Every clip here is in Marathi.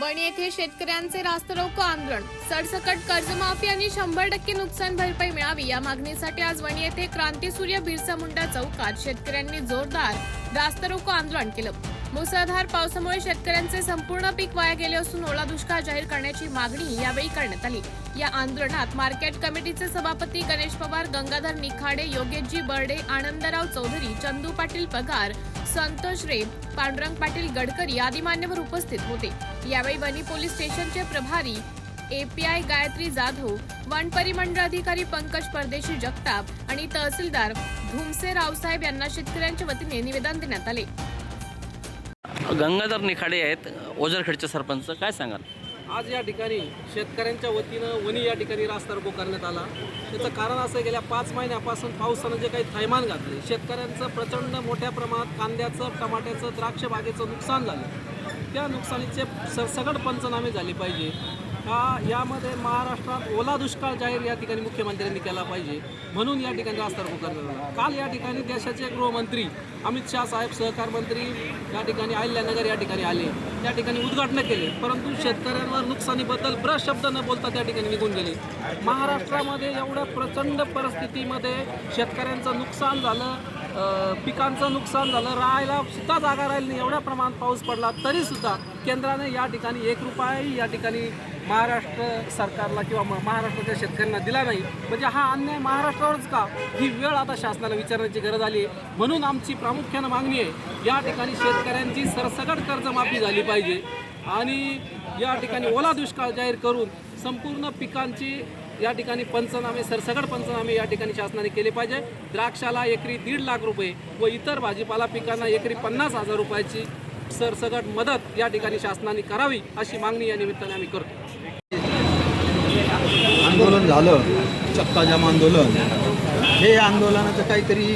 वणी येथे शेतकऱ्यांचे रास्तरोको आंदोलन. सरसकट कर्जमाफी आणि शंभर टक्के नुकसान भरपाई मिळावी या मागणीसाठी आज वणी येथे क्रांतीसूर्य बिरसा मुंडा चौकात शेतकऱ्यांनी जोरदार रास्तरोको आंदोलन केलं. मुसळधार पावसामुळे शेतकऱ्यांचे संपूर्ण पीक वाया गेले असून ओला दुष्काळ जाहीर करण्याची मागणी यावेळी करण्यात आली. या आंदोलनात मार्केट कमिटीचे सभापती गणेश पवार गंगाधर निखाडे योगेशजी बर्डे आनंदराव चौधरी चंदू पाटील पगार संतोष रे पांडुरंग पाटील गडकरी आदी मान्यवर उपस्थित होते. यावेळी वणी पोलीस स्टेशनचे प्रभारी एपीआय गायत्री जाधव वन परिमंडळ अधिकारी पंकज परदेशी जगताप आणि तहसीलदार धुमसे रावसाहेब यांना शेतकऱ्यांच्या वतीने निवेदन देण्यात आले. गंगाधर निखाडे आहेत ओझरखेडचे सरपंच. काय सांगाल? आज या ठिकाणी शेतकऱ्यांच्या वतीनं वणी या ठिकाणी रास्ता रोको करण्यात आला. त्याचं कारण असं गेल्या पाच महिन्यापासून पावसानं जे काही थैमान घातले शेतकऱ्यांचं प्रचंड मोठ्या प्रमाणात कांद्याचं टमाट्याचं द्राक्ष बागेचं नुकसान झालं. त्या नुकसानीचे सरसकट पंचनामे झाले पाहिजे. का यामध्ये महाराष्ट्रात ओला दुष्काळ जाहीर या ठिकाणी मुख्यमंत्र्यांनी केला पाहिजे. म्हणून या ठिकाणी रास्ता रोको करण्यात आला. काल या ठिकाणी देशाचे गृहमंत्री अमित शाह साहेब सहकार मंत्री या ठिकाणी अहिल्यानगर या ठिकाणी आले. त्या ठिकाणी उद्घाटन केले. परंतु शेतकऱ्यांवर नुकसानीबद्दल ब्रश शब्द न बोलता त्या ठिकाणी निघून गेले. महाराष्ट्रामध्ये एवढ्या प्रचंड परिस्थितीमध्ये शेतकऱ्यांचं नुकसान झालं. पिकांचं नुकसान झालं राहायला सुद्धा जागा राहिली नाही. एवढ्या प्रमाणात पाऊस पडला तरीसुद्धा केंद्राने या ठिकाणी एक रुपयाही या ठिकाणी महाराष्ट्र सरकारला किंवा म- महाराष्ट्राच्या शेतकऱ्यांना दिला नाही. म्हणजे हा अन्याय महाराष्ट्रावरच का? ही वेळ आता शासनाला विचारण्याची गरज आली आहे. म्हणून आमची प्रामुख्यानं मागणी आहे या ठिकाणी शेतकऱ्यांची सरसकट कर्जमाफी झाली पाहिजे. आणि या ठिकाणी ओला दुष्काळ जाहीर करून संपूर्ण पिकांची या ठिकाणी पंचनामे सरसगड पंचनामे या ठिकाणी शासनाने केले पाहिजे. द्राक्षाला एकरी दीड लाख रुपये व इतर भाजीपाला पिकांना एकरी पन्नास हजार रुपयाची सरसगट मदत या ठिकाणी शासनाने करावी अशी मागणी या निमित्ताने आम्ही करतो. आंदोलन झालं चक्काजाम आंदोलन. हे आंदोलनाचं काहीतरी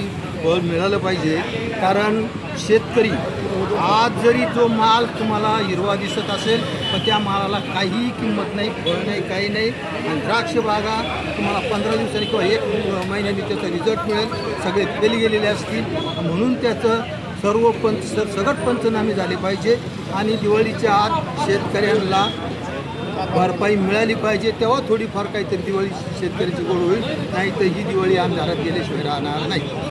फळ मिळालं पाहिजे कारण शेतकरी आज जरी जो माल तुम्हाला हिरवा दिसत असेल तर त्या मालाला काहीही किंमत नाही फळ नाही काही नाही. आणि द्राक्ष बागा तुम्हाला पंधरा दिवसांनी किंवा एक महिन्याने त्याचा रिझल्ट मिळेल. सगळे फेल गेलेले असतील. म्हणून त्याचं सर्व पंच सर सगट पंचनामे झाले पाहिजे. आणि दिवाळीच्या आत शेतकऱ्यांना भरपाई मिळाली पाहिजे. तेव्हा थोडीफार काहीतरी दिवाळी शेतकऱ्याची गोड होईल. नाही तर ही दिवाळी अंधारात गेल्याशिवाय राहणार नाही.